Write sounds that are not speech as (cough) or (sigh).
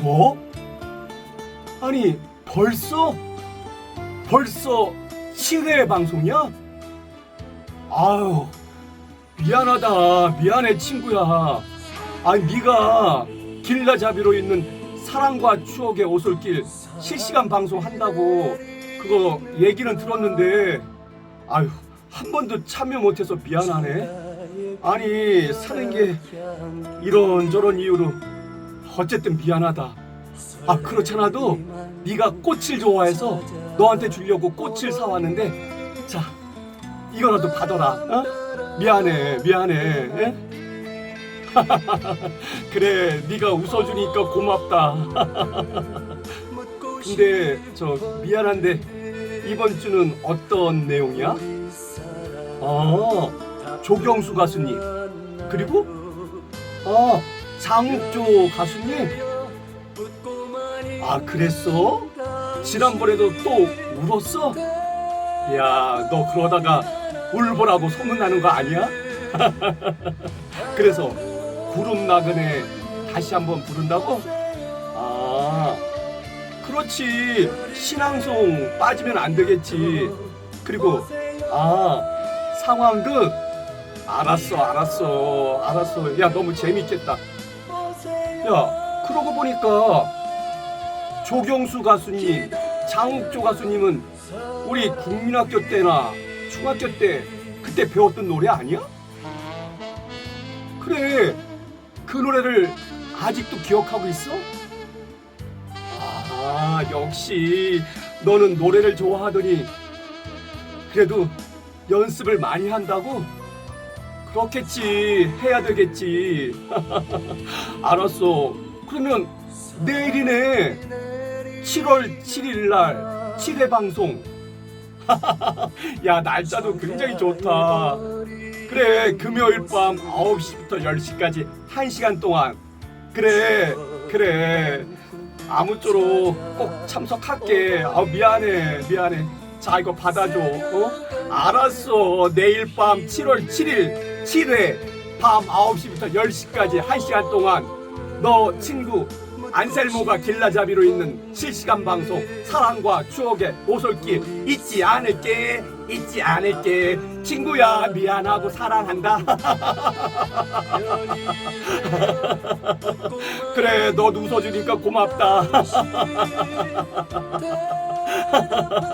뭐? 아니 벌써? 벌써 7회 방송이야? 아유 미안하다 미안해 친구야 아니 네가 길라잡이로 있는 사랑과 추억의 오솔길 실시간 방송 한다고 그거 얘기는 들었는데 아유 한 번도 참여 못해서 미안하네 아니 사는 게 이런저런 이유로 어쨌든 미안하다 아 그렇잖아도 네가 꽃을 좋아해서 너한테 주려고 꽃을 사왔는데 자 이거라도 받아라 어? 미안해 미안해 에? (laughs) 그래 네가 웃어주니까 고맙다 (laughs) 근데 저 미안한데 이번 주는 어떤 내용이야? 아 조경수 가수님 그리고 아 장욱조 가수님 아 그랬어? 지난번에도 또 울었어? 야 너 그러다가 울보라고 소문나는 거 아니야? (laughs) 그래서 구름 나그네 다시 한번 부른다고? 아 그렇지 신앙송 빠지면 안 되겠지 그리고 아 상황극 알았어 알았어 알았어 야 너무 재밌겠다 야 그러고 보니까 조경수 가수님 장욱조 가수님은 우리 국민학교 때나 중학교 때 그때 배웠던 노래 아니야? 그래 그 노래를 아직도 기억하고 있어? 아 역시 너는 노래를 좋아하더니 그래도 연습을 많이 한다고? 그렇겠지 해야 되겠지. (laughs) 알았어. 그러면 내일이네. 7월 7일 날 7회 방송. (laughs) 야 날짜도 굉장히 좋다. 그래 금요일 밤 9시부터 10시까지 1시간 동안. 그래 그래. 아무쪼록 꼭 참석할게. 아 미안해 미안해. 자 이거 받아줘. 어? 알았어. 내일 밤 7월 7일 7회 밤 9시부터 10시까지 1시간 동안 너 친구 안셀모가 길라잡이로 있는 실시간 방송 사랑과 추억의 오솔길 잊지 않을게 잊지 않을게. 친구야 미안하고 사랑한다. (laughs) 그래 너 웃어주니까 고맙다 (laughs)